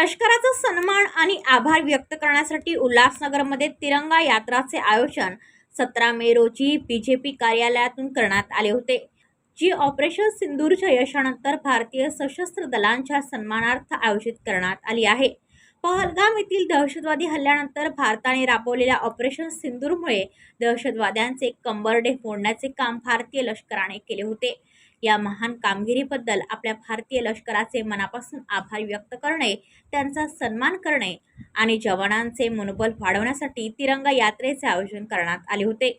लष्कराचा सन्मान आणि आभार व्यक्त करण्यासाठी उल्हासनगरमध्ये तिरंगा यात्राचे आयोजन सतरा मे रोजी बी जे पी कार्यालयातून करण्यात आले होते जी ऑपरेशन सिंदूरच्या यशानंतर भारतीय सशस्त्र दलांच्या सन्मानार्थ आयोजित करण्यात आली आहे. पहलगाम येथील दहशतवादी हल्ल्यानंतर भारताने राबवलेल्या ऑपरेशन सिंदूरमुळे दहशतवाद्यांचे कंबरडे फोडण्याचे काम भारतीय लष्कराने केले होते. या महान कामगिरीबद्दल आपल्या भारतीय लष्कराचे मनापासून आभार व्यक्त करणे त्यांचा सन्मान करणे आणि जवानांचे मनोबल वाढवण्यासाठी तिरंगा यात्रेचे आयोजन करण्यात आले होते.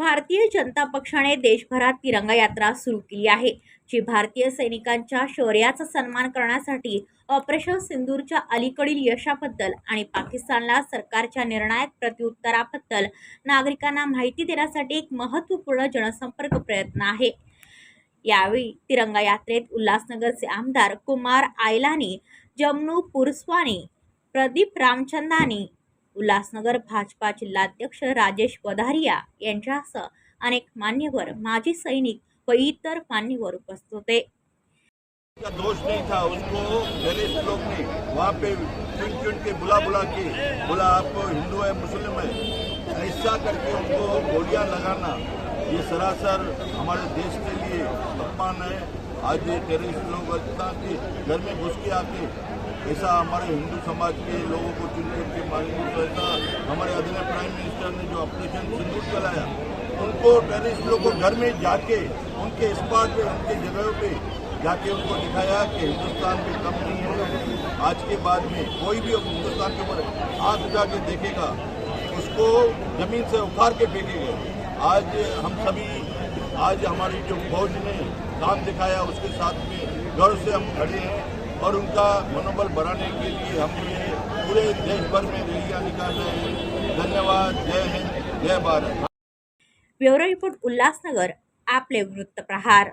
भारतीय जनता पक्षाने देशभरात तिरंगा यात्रा सुरू केली आहे जी भारतीय सैनिकांच्या शौर्याचा सन्मान करण्यासाठी ऑपरेशन सिंदूरच्या अलीकडील यशाबद्दल आणि पाकिस्तानला सरकारच्या निर्णायक प्रत्युत्तराबद्दल नागरिकांना माहिती देण्यासाठी एक महत्त्वपूर्ण जनसंपर्क प्रयत्न आहे. यावेळी तिरंगा यात्रेत उल्हासनगरचे आमदार कुमार आयलानी जमनू पुरस्वानी प्रदीप रामचंदानी उल्हासनगर भाजपा जिल्हाध्यक्ष राजेश वधारिया यांच्यासह अनेक मान्यवर माजी सैनिक व इतर मान्यवर उपस्थित होते. का दोष नहीं था उसको टेररिस्ट लोग ने वहाँ पे चुन चुन के बुला बुला के बोला आप हिंदू है मुस्लिम है। ऐसा करके उनको गोलियां लगाना ये सरासर हमारे देश के लिए अपमान है। आज ये टेररिस्ट लोग इतना कि घर में घुस के आके ऐसा हमारे हिंदू समाज के लोगों को चुन चुन के मारेंगे तो हमारे आदरणीय प्राइम मिनिस्टर ने जो ऑपरेशन सिंदूर चलाया उनको टेररिस्ट लोग को घर में जाके, उनके स्पॉट पे, उनके जगहों पे जाके उनको दिखाया कि हिंदुस्तान में कम नहीं है। आज के बाद में कोई भी हिंदुस्तान के ऊपर आग उठा के देखेगा, उसको ज़मीन से उखाड़ के फेंकेंगे। आज हम सभी, आज हमारी जो फौज ने काम दिखाया, उसके साथ में गर्व से हम खड़े हैं और उनका मनोबल बढ़ाने के लिए हम ये पूरे देश भर में रैलियाँ निकाल रहे हैं। धन्यवाद। जय हिंद। जय भारत। Bureau report Ulhasnagar. आपले वृत्तप्रहार